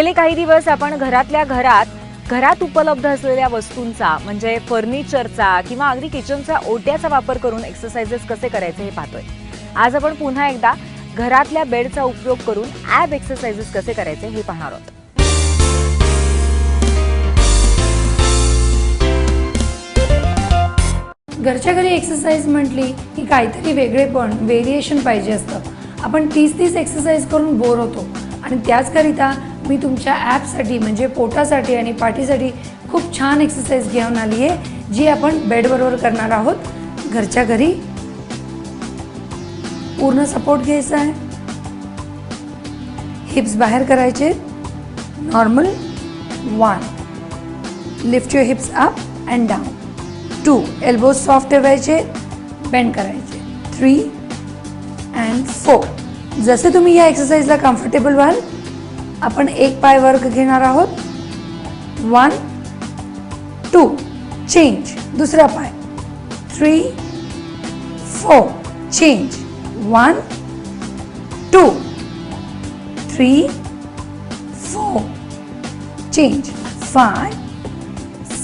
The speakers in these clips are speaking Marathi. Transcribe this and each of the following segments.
काही दिवस आपण घरातल्या घरात घरात उपलब्ध असलेल्या वस्तूंचा म्हणजे फर्निचरचा किंवा अगदी किचनचा ओट्याचा वापर करून एक्सरसाइजेस कसे करायचे हे पाहतोय. आज आपण पुन्हा एकदा घरातल्या बेडचा उपयोग करून ॲब एक्सरसाइजेस कसे करायचे हे पाहणार आहोत. घरच्या घरी एक्सरसाइज म्हटली की काहीतरी वेगळेपण व्हेरिएशन पाहिजे असतं. आपण तीस तीस एक्सरसाइज करून बोर होतो. आणि त्याचकरिता मी तुमच्या ॲपसाठी म्हणजे पोटासाठी आणि पाठीसाठी खूप छान एक्सरसाइज घेऊन आली आहे जी आपण बेडबरोबर करणार आहोत. घरच्या घरी पूर्ण सपोर्ट घ्यायचा आहे. हिप्स बाहेर करायचे. Normal one lift your hips up and down two elbow soft ठेवायचे. बेंड करायचे. थ्री अँड फोर जसे तुम्ही या एक्सरसाइजला कम्फर्टेबल व्हाल आपण एक पाय वर्ग घेणार आहोत. वन टू चेंज दुसरा पाय. Three four change one two three four change five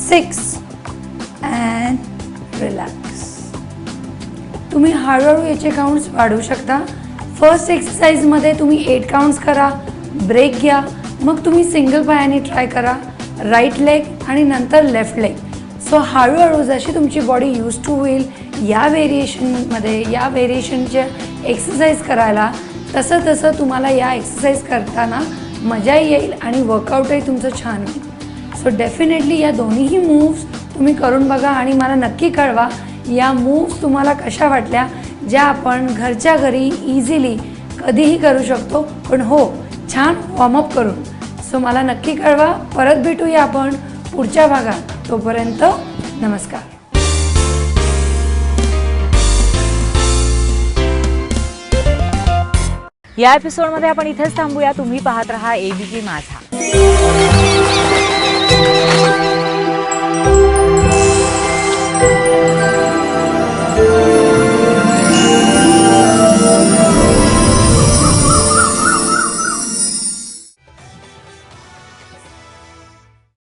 six and relax तुम्ही हळूहळू याचे काउंट्स वाढवू शकता. फर्स्ट एक्सरसाइजमध्ये तुम्ही एट काउंट्स करा. ब्रेक घ्या. मग तुम्ही सिंगल पायाने ट्राय करा. राईट लेग आणि नंतर लेफ्ट लेग. सो हळूहळू जशी तुमची बॉडी यूज टू होईल या व्हेरिएशनमध्ये या व्हेरिएशनच्या एक्सरसाइज करायला तसं तसं तुम्हाला या एक्सरसाइज करताना मजा येईल आणि वर्कआउटही तुमचं छान होईल. सो डेफिनेटली या दोन्हीही मूव्स तुम्ही करून बघा आणि मला नक्की कळवा या मूव्स तुम्हाला कशा वाटल्या ज्या आपण घरच्या घरी इझिली कधीही करू शकतो. पण हो छान वॉर्मअप करून सो मला नक्की कळवा. परत भेटूया आपण पुढच्या भागात. तोपर्यंत नमस्कार. या एपिसोडमध्ये आपण इथेच थांबूया. तुम्ही पाहत रहा एबीपी माझा.